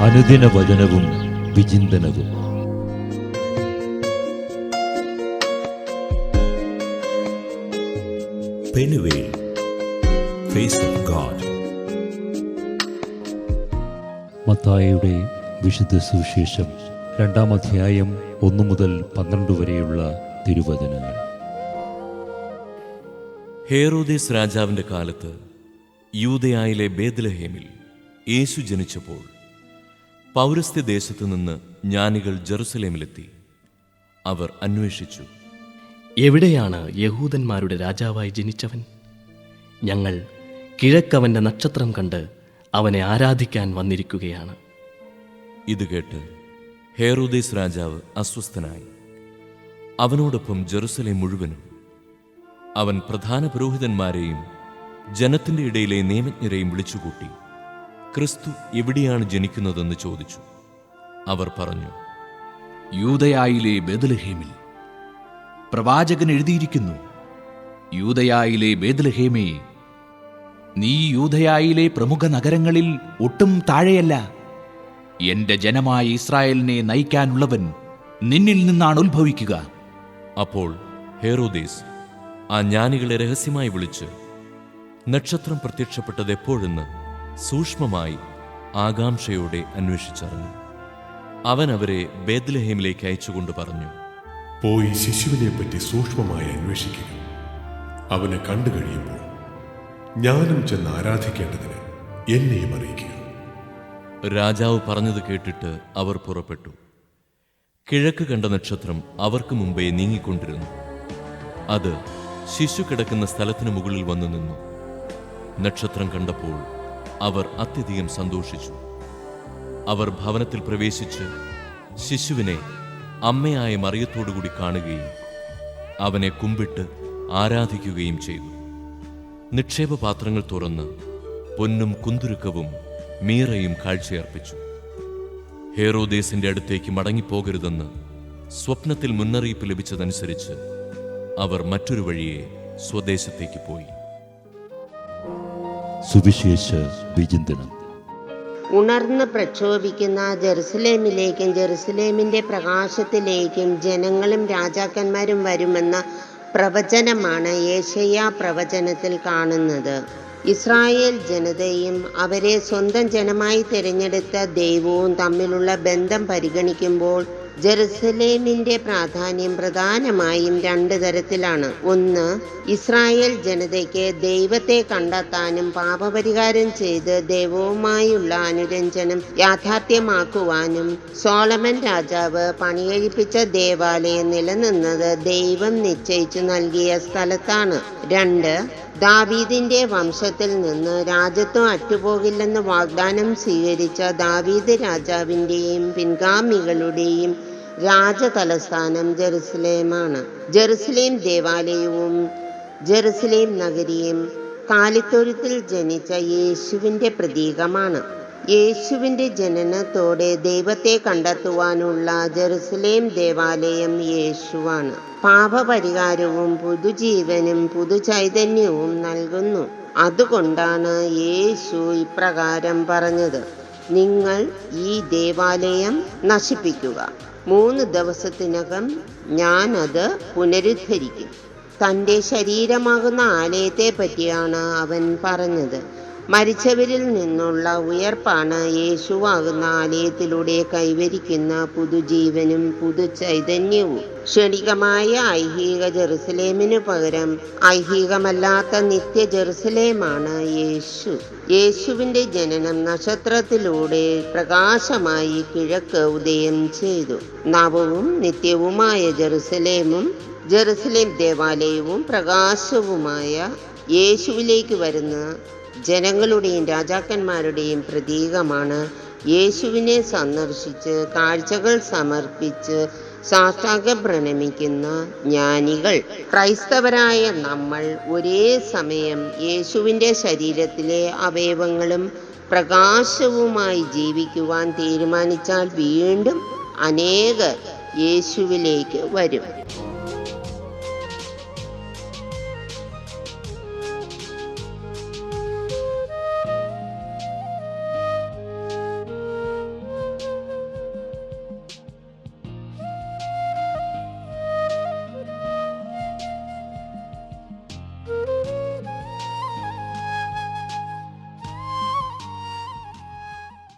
അനുദിന വചനവും വിചിന്തനവും. പെനുവേൽ ഫേസ് ഓഫ് ഗാഡ് മത്തായിയുടെ വിശുദ്ധ സുവിശേഷം രണ്ടാം അധ്യായം ഒന്നു മുതൽ പന്ത്രണ്ട് വരെയുള്ള തിരുവചനങ്ങൾ. ഹേറോദേസ് രാജാവിന്റെ കാലത്ത് യൂതയായിലെ ബേദ്ലഹേമിൽ യേശു ജനിച്ചപ്പോൾ പൗരസ്ത്യ ദേശത്തു നിന്ന് ജ്ഞാനികൾ ജെറുസലേമിലെത്തി. അവർ അന്വേഷിച്ചു. എവിടെയാണ് യഹൂദന്മാരുടെ രാജാവായി ജനിച്ചവൻ? ഞങ്ങൾ കിഴക്കവന്റെ നക്ഷത്രം കണ്ട് അവനെ ആരാധിക്കാൻ വന്നിരിക്കുകയാണ്. ഇത് കേട്ട് ഹേറുദേസ് രാജാവ് അസ്വസ്ഥനായി. അവനോടൊപ്പം ജെറുസലേം മുഴുവനും അവൻ പ്രധാന പുരോഹിതന്മാരെയും ജനത്തിന്റെ ഇടയിലെ നിയമജ്ഞരെയും വിളിച്ചുകൂട്ടി ക്രിസ്തു എവിടെയാണ് ജനിക്കുന്നതെന്ന് ചോദിച്ചു. അവർ പറഞ്ഞു യൂതയായിലെ ബേദലഹേമിൽ പ്രവാചകൻ എഴുതിയിരിക്കുന്നു യൂതയായിലെ ബേദലഹേമേ നീ യൂതയായിലെ പ്രമുഖ നഗരങ്ങളിൽ ഒട്ടും താഴെയല്ല. എന്റെ ജനമായ ഇസ്രായേലിനെ നയിക്കാനുള്ളവൻ നിന്നിൽ നിന്നാണ് ഉത്ഭവിക്കുക. അപ്പോൾ ഹേറോദേസ് ആ ജ്ഞാനികളെ രഹസ്യമായി വിളിച്ച് നക്ഷത്രം പ്രത്യക്ഷപ്പെട്ടത് എപ്പോഴെന്ന് സൂക്ഷ്മമായി ആകാംക്ഷയോടെ അന്വേഷിച്ചറിഞ്ഞു. അവൻ അവരെ ബേദ്ലഹേമിലേക്ക് അയച്ചുകൊണ്ട് പറഞ്ഞു പോയി ശിശുവിനെ പറ്റി സൂക്ഷ്മമായി അന്വേഷിക്കുക. അവനെ കണ്ടു കഴിയുമ്പോൾ ഞാനും ചെന്ന് ആരാധിക്കേണ്ടതിന് എന്നെയും അറിയിക്കുക. രാജാവ് പറഞ്ഞത് കേട്ടിട്ട് അവർ പുറപ്പെട്ടു. കിഴക്ക് കണ്ട നക്ഷത്രം അവർക്ക് മുമ്പേ നീങ്ങിക്കൊണ്ടിരുന്നു. അത് ശിശു കിടക്കുന്ന സ്ഥലത്തിന് മുകളിൽ വന്നു നിന്നു. നക്ഷത്രം കണ്ടപ്പോൾ അവർ അത്യധികം സന്തോഷിച്ചു. അവർ ഭവനത്തിൽ പ്രവേശിച്ച് ശിശുവിനെ അമ്മയായ മറിയത്തോടുകൂടി കാണുകയും അവനെ കുമ്പിട്ട് ആരാധിക്കുകയും ചെയ്തു. നിക്ഷേപപാത്രങ്ങൾ തുറന്ന് പൊന്നും കുന്തുരുക്കവും മീറയും കാഴ്ചയർപ്പിച്ചു. ഹേറോദേസിന്റെ അടുത്തേക്ക് മടങ്ങിപ്പോകരുതെന്ന് സ്വപ്നത്തിൽ മുന്നറിയിപ്പ് ലഭിച്ചതനുസരിച്ച് അവർ മറ്റൊരു വഴിയെ സ്വദേശത്തേക്ക് പോയി. സുവിശേഷ വിചിന്തനം. ഉണർന്ന് പ്രക്ഷോഭിക്കുന്ന ജെറുസലേമിലേക്കും ജെറുസലേമിന്റെ പ്രകാശത്തിലേക്കും ജനങ്ങളും രാജാക്കന്മാരും വരുമെന്ന പ്രവചനമാണ് ഏഷ്യ പ്രവചനത്തിൽ കാണുന്നത്. ഇസ്രായേൽ ജനതയും അവരെ സ്വന്തം ജനമായി തിരഞ്ഞെടുത്ത ദൈവവും തമ്മിലുള്ള ബന്ധം പരിഗണിക്കുമ്പോൾ ജെറുസലേമിന്റെ പ്രാധാന്യം പ്രധാനമായും രണ്ട് തരത്തിലാണ്. ഒന്ന് ഇസ്രായേൽ ജനതയ്ക്ക് ദൈവത്തെ കണ്ടെത്താനും പാപപരിഹാരം ചെയ്ത് ദൈവവുമായുള്ള അനുരഞ്ജനം യാഥാർത്ഥ്യമാക്കുവാനും സോളമൻ രാജാവ് പണികഴിപ്പിച്ച ദേവാലയം നിലനിന്നത് ദൈവം നിശ്ചയിച്ചു നൽകിയ സ്ഥലത്താണ്. രണ്ട് ദാവീദിന്റെ വംശത്തിൽ നിന്ന് രാജ്യത്വം അറ്റുപോകില്ലെന്ന് വാഗ്ദാനം സ്വീകരിച്ച ദാവീദ് രാജാവിന്റെയും പിൻഗാമികളുടെയും രാജതലസ്ഥാനം ജെറുസലേമാണ്. ജെറുസലേം ദേവാലയവും ജെറുസലേം നഗരിയും കാലിത്തൊഴുത്തിൽ ജനിച്ച യേശുവിന്റെ പ്രതീകമാണ്. യേശുവിന്റെ ജനനത്തോടെ ദൈവത്തെ കണ്ടെത്തുവാനുള്ള ജെറുസലേം ദേവാലയം യേശുവാണ്. പാപപരിഹാരവും പുതുജീവനും പുതുചൈതന്യവും നൽകുന്നു. അതുകൊണ്ടാണ് യേശു ഇപ്രകാരം പറഞ്ഞത്. നിങ്ങൾ ഈ ദേവാലയം നശിപ്പിക്കുക. മൂന്ന് ദിവസത്തിനകം ഞാൻ അത് പുനരുദ്ധരിക്കും. തന്റെ ശരീരമാകുന്ന ആലയത്തെ പറ്റിയാണ് അവൻ പറഞ്ഞത്. മരിച്ചവരിൽ നിന്നുള്ള ഉയർപ്പാണ് യേശുവാകുന്ന ആലയത്തിലൂടെ കൈവരിക്കുന്ന പുതുജീവനും പുതു ചൈതന്യവും ക്ഷണികമായ ഐഹിക ജെറുസലേമിനു പകരം ഐഹികമല്ലാത്ത നിത്യ ജെറുസലേമാണ് യേശു. യേശുവിന്റെ ജനനം നക്ഷത്രത്തിലൂടെ പ്രകാശമായി കിഴക്ക് ഉദയം ചെയ്തു. നവവും നിത്യവുമായ ജെറുസലേമും ജെറുസലേം ദേവാലയവും പ്രകാശവുമായ യേശുവിലേക്ക് വരുന്ന ജനങ്ങളുടെയും രാജാക്കന്മാരുടെയും പ്രതീകമാണ് യേശുവിനെ സന്ദർശിച്ച് കാഴ്ചകൾ സമർപ്പിച്ച് സാഷ്ടാംഗം പ്രണമിക്കുന്ന ജ്ഞാനികൾ. ക്രൈസ്തവരായ നമ്മൾ ഒരേ സമയം യേശുവിന്റെ ശരീരത്തിലെ അവയവങ്ങളും പ്രകാശവുമായി ജീവിക്കുവാൻ തീരുമാനിച്ചാൽ വീണ്ടും അനേകർ യേശുവിലേക്ക് വരും.